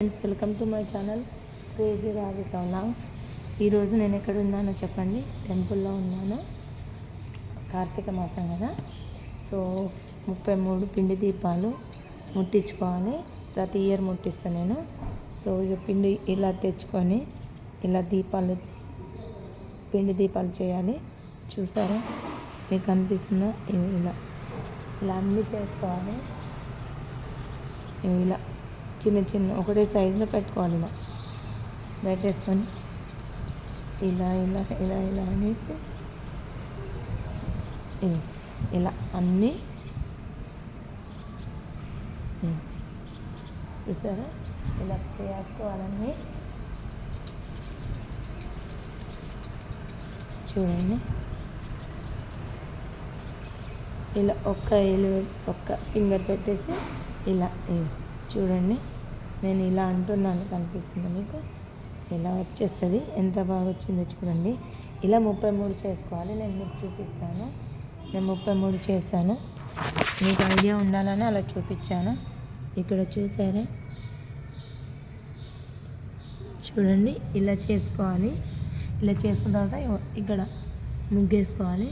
Friends welcome to my channel crazy Raju vlogs ఈరోజు నేను ఎక్కడ ఉన్నానో చెప్పండి. టెంపుల్లో ఉన్నాను. కార్తీక మాసం కదా. సో ముప్పై మూడు పిండి దీపాలు ముట్టించుకోవాలి. ప్రతి ఇయర్ ముట్టిస్తాను నేను. సో ఇక పిండి ఇలా తెచ్చుకొని ఇలా దీపాలు పిండి దీపాలు చేయాలి. చూసారా? మీకు కనిపిస్తుందా ఇలా. ఇలా అన్నీ చేసుకోవాలి. ఇవి ఇలా. చిన్న చిన్న ఒకటే సైజులో పెట్టుకోవాలి ఇలా లైట్ వేసుకొని ఇలా ఇలా ఇలా ఇలా అనేసి. ఇలా అన్నీ. చూసారా? ఇలా చేసుకోవాలన్నీ. చూడండి. ఇలా ఒక్క ఎలివేట్ ఒక్క ఫింగర్ పెట్టేసి ఇలా చూడండి. నేను ఇలా అంటున్నాను కనిపిస్తుంది మీకు? ఇలా వచ్చేస్తుంది. ఎంత బాగా వచ్చిందో చూడండి. ఇలా ముప్పై మూడు చేసుకోవాలి. నేను మీకు చూపిస్తాను. నేను ముప్పై మూడు చేశాను. మీకు ఐడియా ఉండాలని అలా చూపించాను. ఇక్కడ చూసారా? చూడండి. ఇలా చేసుకోవాలి. ఇలా చేసుకున్న తర్వాత ఇక్కడ ముగ్గేసుకోవాలి.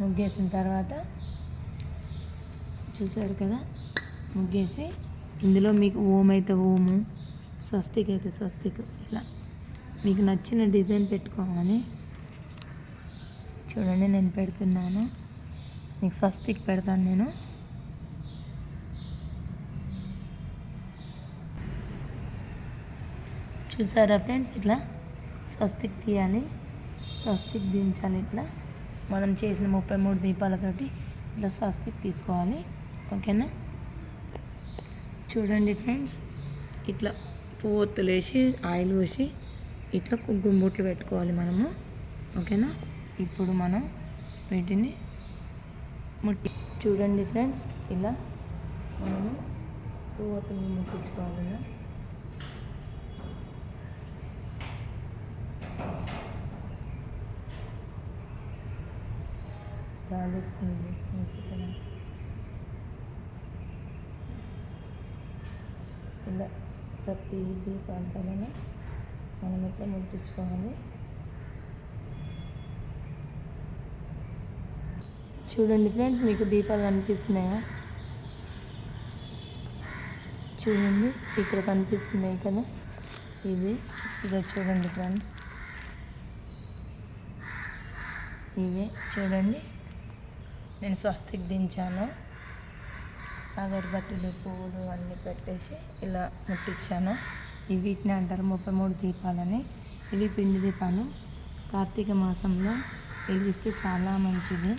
ముగ్గేసిన తర్వాత చూసారు కదా? ముగ్గేసి ఇందులో మీకు ఓం అయితే ఓము స్వస్తిక్ అయితే స్వస్తిక్. ఇలా మీకు నచ్చిన డిజైన్ పెట్టుకోవాలి. చూడండి నేను పెడుతున్నాను. మీకు స్వస్తిక్ పెడతాను నేను. చూసారా ఫ్రెండ్స్? ఇట్లా స్వస్తిక్ తీయాలి స్వస్తిక్ దించాలి ఇట్లా. మనం చేసిన ముప్పై మూడు దీపాలతోటి ఇట్లా స్వస్తిక్ తీసుకోవాలి. ఓకేనా? చూడండి ఫ్రెండ్స్. ఇట్లా పువ్వు ఒత్తులేసి ఆయిల్ పోసి ఇట్లా కుంకుమ బొట్లు పెట్టుకోవాలి మనము. ఓకేనా? ఇప్పుడు మనం వీటిని ముట్టి చూడండి ఫ్రెండ్స్. ఇలా మనము ఒత్తుని ముట్టించుకోవాలి ఇలా. రాలిస్తుంది ఇక్కడ ఇలా ప్రతి దీపాంతమైన మనం ఇట్లా ముట్టించుకోవాలి చూడండి ఫ్రెండ్స్ మీకు దీపాలు కనిపిస్తున్నాయా? చూడండి ఇక్కడ కనిపిస్తున్నాయి కదా? ఇవి ఇదో చూడండి ఫ్రెండ్స్. ఇవే చూడండి. నేను స్వస్తిక్ దించాను. అగరబత్తులు పువ్వులు అన్నీ పెట్టేసి ఇలా ముట్టించాను ఇవి వీటిని అంటారు ముప్పై మూడు దీపాలని. ఇవి పిండి దీపాలు. కార్తీక మాసంలో వెలిగిస్తే చాలా మంచిది.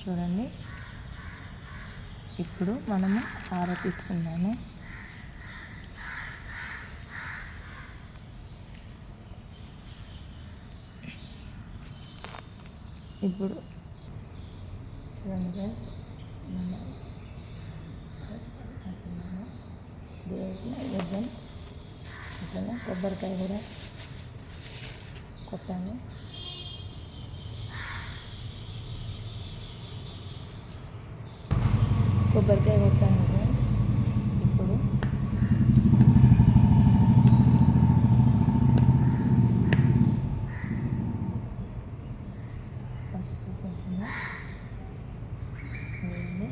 చూడండి. ఇప్పుడు మనము ఆరోపిస్తున్నాము ఇప్పుడు చూడండి ఫ్రెండ్స్ మనం అంటున్నాను దేవుడికి నైవేద్యం అట్లనే కొబ్బరికాయ కూడా కొట్టాను. కొబ్బరికాయ కొట్టాను కదా ఇప్పుడు పసుపు కుంకుమ నీళ్ళు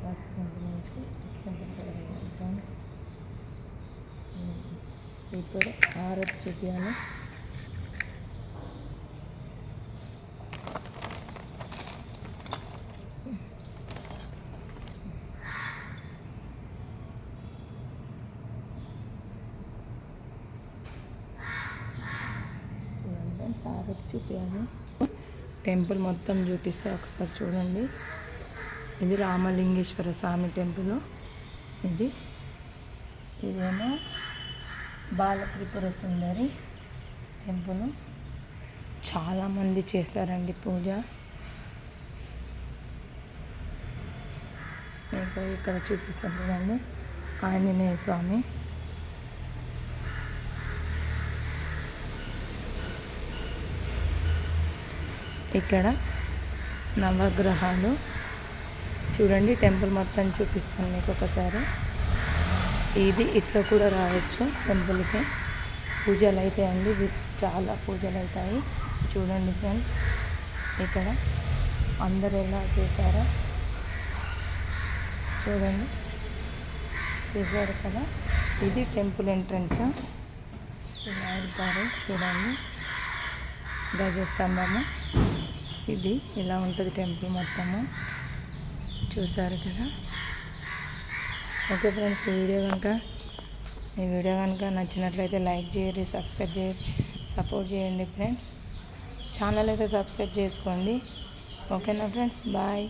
పసుపు కుంకుమ వేసి అక్షంతలు కడగాలి ఇప్పుడు ఆరతి చూపించాను చూడండి చూపించాను టెంపుల్ మొత్తం చూపిస్తే ఒకసారి చూడండి. ఇది రామలింగేశ్వర స్వామి టెంపుల్. ఇది ఇదేమో బాలత్రిపుర సుందరి టెంపుల్. చాలామంది చేశారండి పూజ. మీకు ఇక్కడ చూపిస్తాను చూడండి. ఆంజనేయ స్వామి. ఇక్కడ నవగ్రహాలు. చూడండి టెంపుల్ మొత్తం చూపిస్తాను మీకు ఒకసారి. ఇది ఇట్లా కూడా రావచ్చు. టెంపుల్కి పూజలు అవుతాయండి చాలా పూజలు అవుతాయి చూడండి ఫ్రెండ్స్. ఇక్కడ అందరు ఎలా చేశారో చూడండి. చేశారు కదా. ఇది టెంపుల్ ఎంట్రన్స్. ఇలా వెళ్తారు చూడండి. గజస్తంభము. ఇది ఇలా ఉంటుంది టెంపుల్ మొత్తము? చూసారు కదా. ఓకే ఫ్రెండ్స్ ఈ వీడియో కనుక ఈ వీడియో కనుక నచ్చినట్లయితే లైక్ చేయండి సబ్స్క్రైబ్ చేయండి సపోర్ట్ చేయండి ఫ్రెండ్స్. ఛానల్ అయితే సబ్స్క్రైబ్ చేసుకోండి. ఓకేనా ఫ్రెండ్స్? బాయ్.